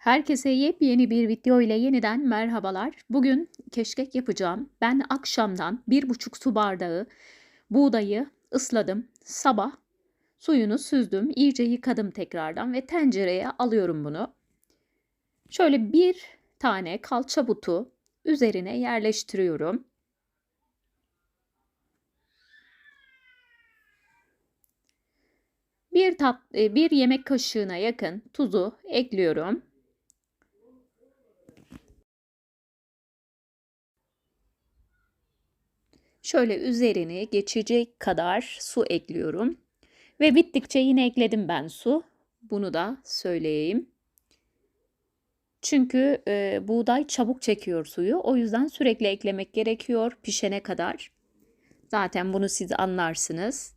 Herkese yepyeni bir video ile yeniden merhabalar. Bugün keşkek yapacağım. Ben akşamdan bir buçuk su bardağı buğdayı ısladım. Sabah suyunu süzdüm. iyice yıkadım tekrardan ve tencereye alıyorum bunu. Şöyle bir tane kalça butu üzerine yerleştiriyorum. Bir, tat, e, bir yemek kaşığına yakın tuzu ekliyorum. Şöyle üzerine geçecek kadar su ekliyorum. Ve bittikçe yine ekledim ben su. Bunu da söyleyeyim. Çünkü e, buğday çabuk çekiyor suyu. O yüzden sürekli eklemek gerekiyor pişene kadar. Zaten bunu siz anlarsınız.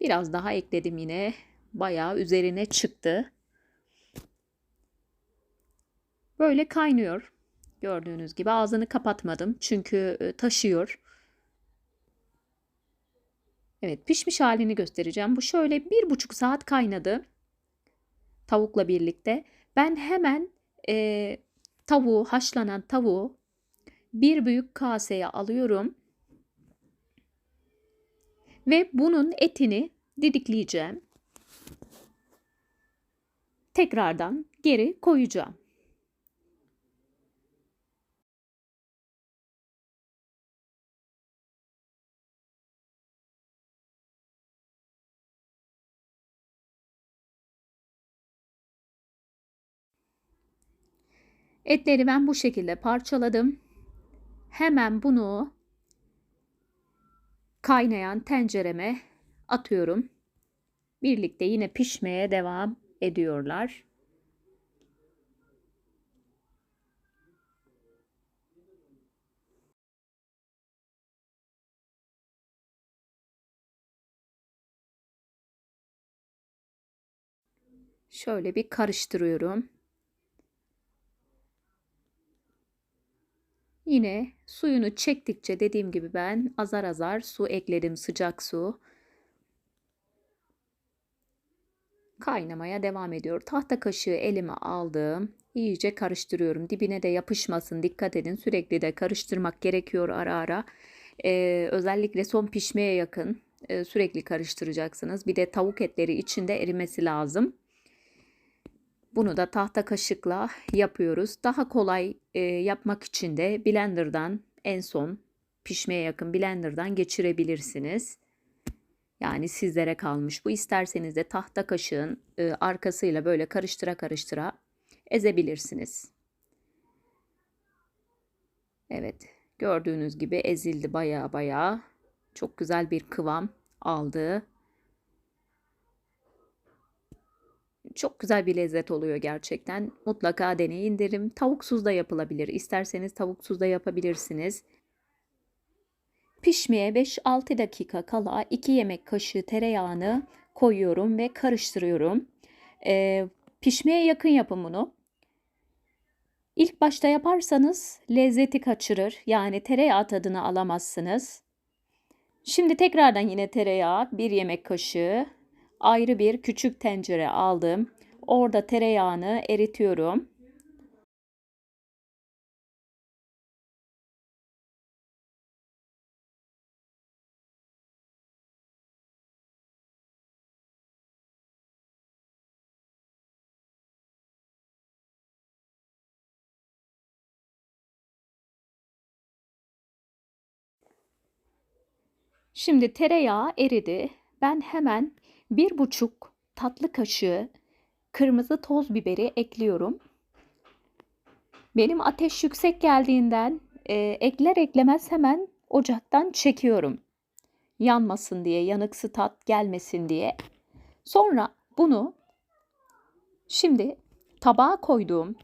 Biraz daha ekledim yine. Bayağı üzerine çıktı. Böyle kaynıyor. Gördüğünüz gibi ağzını kapatmadım çünkü e, taşıyor. Evet pişmiş halini göstereceğim. Bu şöyle bir buçuk saat kaynadı. Tavukla birlikte. Ben hemen e, tavuğu haşlanan tavuğu bir büyük kaseye alıyorum. Ve bunun etini didikleyeceğim. Tekrardan geri koyacağım. Etleri ben bu şekilde parçaladım. Hemen bunu kaynayan tencereme atıyorum. Birlikte yine pişmeye devam ediyorlar. Şöyle bir karıştırıyorum. Yine suyunu çektikçe dediğim gibi ben azar azar su ekledim sıcak su. Kaynamaya devam ediyor. Tahta kaşığı elime aldım. İyice karıştırıyorum. Dibine de yapışmasın. Dikkat edin. Sürekli de karıştırmak gerekiyor ara ara. Ee, özellikle son pişmeye yakın e, sürekli karıştıracaksınız. Bir de tavuk etleri içinde erimesi lazım. Bunu da tahta kaşıkla yapıyoruz. Daha kolay e, yapmak için de blenderdan en son pişmeye yakın blenderdan geçirebilirsiniz. Yani sizlere kalmış. Bu isterseniz de tahta kaşığın e, arkasıyla böyle karıştıra karıştıra ezebilirsiniz. Evet gördüğünüz gibi ezildi baya baya. Çok güzel bir kıvam aldı. Çok güzel bir lezzet oluyor gerçekten. Mutlaka deneyin derim. Tavuksuz da yapılabilir. İsterseniz tavuksuz da yapabilirsiniz. Pişmeye 5-6 dakika kala 2 yemek kaşığı tereyağını koyuyorum ve karıştırıyorum. Ee, pişmeye yakın yapın bunu. İlk başta yaparsanız lezzeti kaçırır. Yani tereyağı tadını alamazsınız. Şimdi tekrardan yine tereyağı 1 yemek kaşığı ayrı bir küçük tencere aldım. Orada tereyağını eritiyorum. Şimdi tereyağı eridi. Ben hemen bir buçuk tatlı kaşığı kırmızı toz biberi ekliyorum. Benim ateş yüksek geldiğinden e, ekler eklemez hemen ocaktan çekiyorum. Yanmasın diye, yanıksı tat gelmesin diye. Sonra bunu şimdi tabağa koyduğum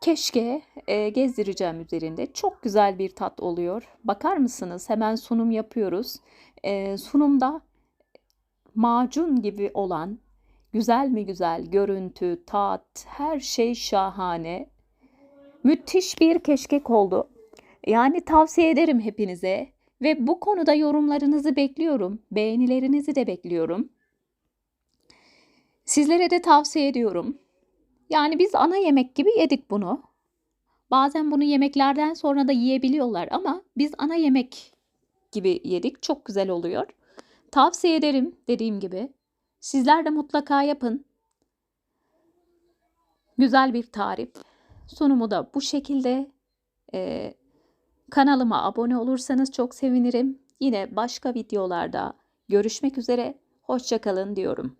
keşke e, gezdireceğim üzerinde. Çok güzel bir tat oluyor. Bakar mısınız? Hemen sunum yapıyoruz. E, sunumda macun gibi olan güzel mi güzel görüntü, tat, her şey şahane. Müthiş bir keşkek oldu. Yani tavsiye ederim hepinize. Ve bu konuda yorumlarınızı bekliyorum. Beğenilerinizi de bekliyorum. Sizlere de tavsiye ediyorum. Yani biz ana yemek gibi yedik bunu. Bazen bunu yemeklerden sonra da yiyebiliyorlar ama biz ana yemek gibi yedik. Çok güzel oluyor. Tavsiye ederim dediğim gibi. Sizler de mutlaka yapın. Güzel bir tarif. Sunumu da bu şekilde. Ee, kanalıma abone olursanız çok sevinirim. Yine başka videolarda görüşmek üzere. Hoşçakalın diyorum.